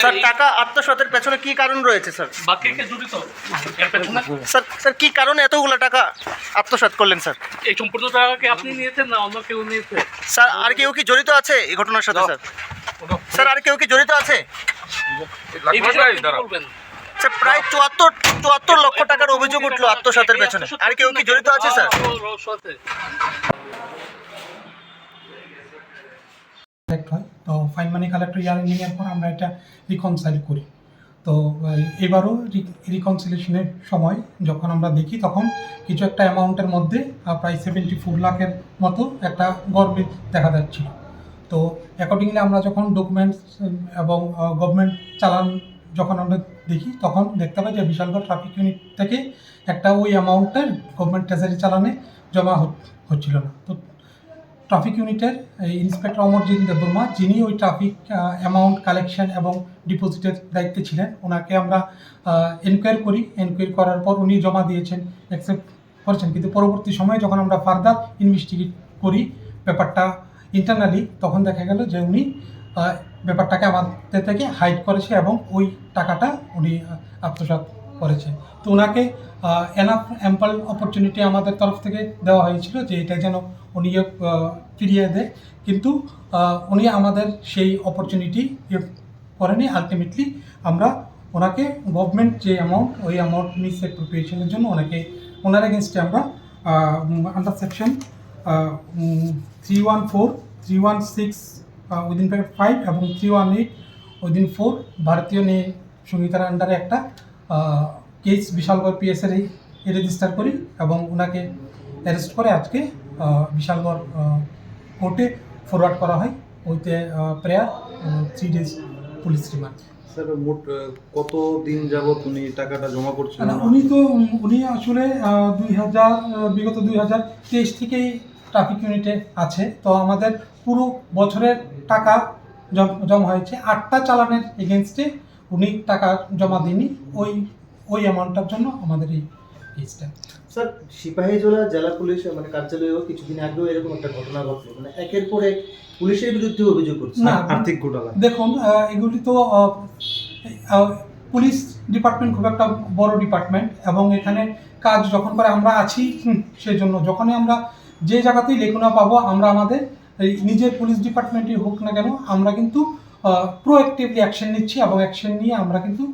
Sir টাকা আত্মসাতের পেছনে কি কারণ রয়েছে স্যার? স্যার স্যার কি কারণে এতগুলো টাকা আত্মসাৎ করলেন স্যার? এই সম্পূর্ণ টাকাকে আপনি নিয়েছেন না অন্য কেউ নিয়েছে? স্যার আর কেউ কি জড়িত আছে এই ঘটনার সাথে স্যার? স্যার আর কেউ কি জড়িত আছে? কি স্যার প্রায় চুয়াত্তর চুয়াত্তর লক্ষ টাকার অভিযোগ উঠল আত্মসাতের পেছনে। আর কেউ কি জড়িত আছে স্যার রহস্য আছে কালেক্ট হয় তো ফাইন মানি কালেক্টর ইয়ার এন্ডিংয়ের পর আমরা এটা রিকনসাইল করি। তো এবারও রিকনসিলেশনের সময় যখন আমরা দেখি তখন কিছু একটা অ্যামাউন্টের মধ্যে প্রায় সেভেন্টি ফোর লাখের মতো একটা গরমিল দেখা যাচ্ছিল। তো অ্যাকর্ডিংলি আমরা যখন ডকুমেন্টস এবং গভর্নমেন্ট চালান যখন আমরা দেখি তখন দেখতে পাই যে বিশালগড় ট্রাফিক ইউনিট থেকে একটা ওই অ্যামাউন্টের গভর্নমেন্ট ট্রেজারি চালানে জমা হচ- হচ্ছিল না। তো ট্রাফিক ইউনিটের ইন্সপেক্টর অমরজিৎ দেববর্মা যিনি ওই ট্রাফিক অ্যামাউন্ট কালেকশন এবং ডিপোজিটের দায়িত্বে ছিলেন ওনাকে আমরা এনকোয়ারি করি। এনকোয়ারি করার পর উনি জমা দিয়েছেন অ্যাকসেপ্ট করেছেন। কিন্তু পরবর্তী সময়ে যখন আমরা ফার্দার ইনভেস্টিগেট করি ব্যাপারটা ইন্টারনালি তখন দেখা গেল যে উনি ব্যাপারটাকে আমাদের থেকে হাইড করেছে এবং ওই টাকাটা উনি আহ, আত্মসাৎ করেছে তো ওনাকে এনাফ অ্যাম্পল অপরচুনিটি আমাদের তরফ থেকে দেওয়া হয়েছিল যে এটা যেন উনি ফিরিয়ে দেয়। কিন্তু উনি আমাদের সেই অপরচুনিটি করেনি। আলটিমেটলি আমরা ওনাকে গভর্নমেন্ট যে অ্যামাউন্ট ওই অ্যামাউন্ট মিস অ্যাপ্রোপ্রিয়েশনের জন্য ওনাকে, ওনার এগেনস্টে আমরা under section three one four three one six within five এবং three one eight within four ভারতীয় নিয়ে সংহিতার আন্ডারে একটা কেস বিশালগড় পিএসের রেজিস্টার করি এবং ওনাকে অ্যারেস্ট করে আজকে বিশালগড় কোর্টে ফরওয়ার্ড করা হয় ওইতে prayer three days police remand sir মোট কত দিন যাবত উনি টাকাটা জমা করছেন না, উনি তো উনি আসলে দুই হাজার বিগত দুই হাজার তেইশ থেকেই ট্রাফিক ইউনিটে আছে। তো আমাদের পুরো বছরের টাকা জমা হয়েছে। আটটা চালানের এগেনস্টে উনি টাকা জমা দিনই ওই ওই অ্যামাউন্টটার জন্য আমাদের এই কেসটা স্যার সিপাহীজলা জেলা পুলিশ মানে কার্যালয়েও কিছুদিন আগেও এরকম একটা ঘটনা ঘটলো। মানে একের পর এক পুলিশের বিরুদ্ধে অভিযোগ করছে। না আর্থিক ঘোটালা দেখুন এগুলি তো পুলিশ ডিপার্টমেন্ট খুব একটা বড় ডিপার্টমেন্ট এবং এখানে কাজ যখন করে আমরা আছি হুম, সেজন্য যখনই আমরা যে জায়গাতেই লেখনা পাবো আমরা আমাদের নিজের পুলিশ ডিপার্টমেন্টই হোক না কেন আমরা কিন্তু প্রোঅ্যাক্টিভলি অ্যাকশন নিচ্ছি এবং অ্যাকশন নিয়ে আমরা কিন্তু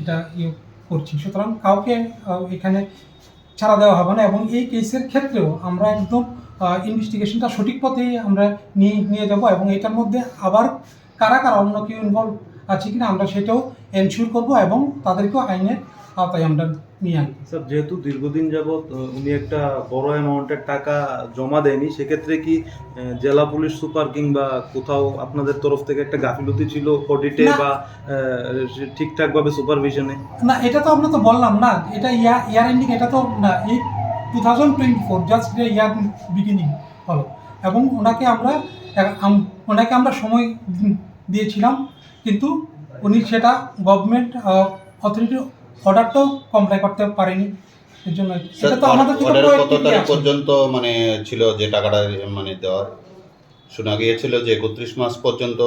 এটা ইয়ে করছি। সুতরাং কাউকে এখানে ছাড়া দেওয়া হবে না এবং এই কেসের ক্ষেত্রেও আমরা একদম ইনভেস্টিগেশনটা সঠিক পথেই আমরা নিয়ে নিয়ে যাব এবং এটার মধ্যে আবার কারা কারা অন্য কেউ ইনভলভ আছে কিনা আমরা সেটাও এনশিওর করব এবং তাদেরকেও আইনের আওতায় আমরা নিয়ে আনব। স্যার যেহেতু দীর্ঘদিন আহ, উনি একটা বড় অ্যামাউন্টের টাকা জমা দেয়নি সেক্ষেত্রে কি জেলা পুলিশ সুপার কিংবা কোথাও আপনাদের তরফ থেকে একটা গাফিলতি ছিল অডিটে বা ঠিকঠাক ভাবে সুপারভিশনে না এটা তো আমরা তো বললাম না এটা ইয়ার ইয়ার এন্ডিং এটা তো না এই two thousand twenty four just year beginning হলো। এবং ওনাকে আমরা ওনাকে আমরা সময় দিয়েছিলাম কিন্তু উনি সেটা গভর্নমেন্ট অথরিটির অর্ডারটাও কমপ্লাই করতে পারেনি এর জন্য এটা তো আমাদের থেকে অর্ডার কত proactively তারিখ আছে। পর্যন্ত মানে ছিল যে টাকাটা মানে দেওয়ার শোনা গিয়েছিল যে একত্রিশ মাস পর্যন্ত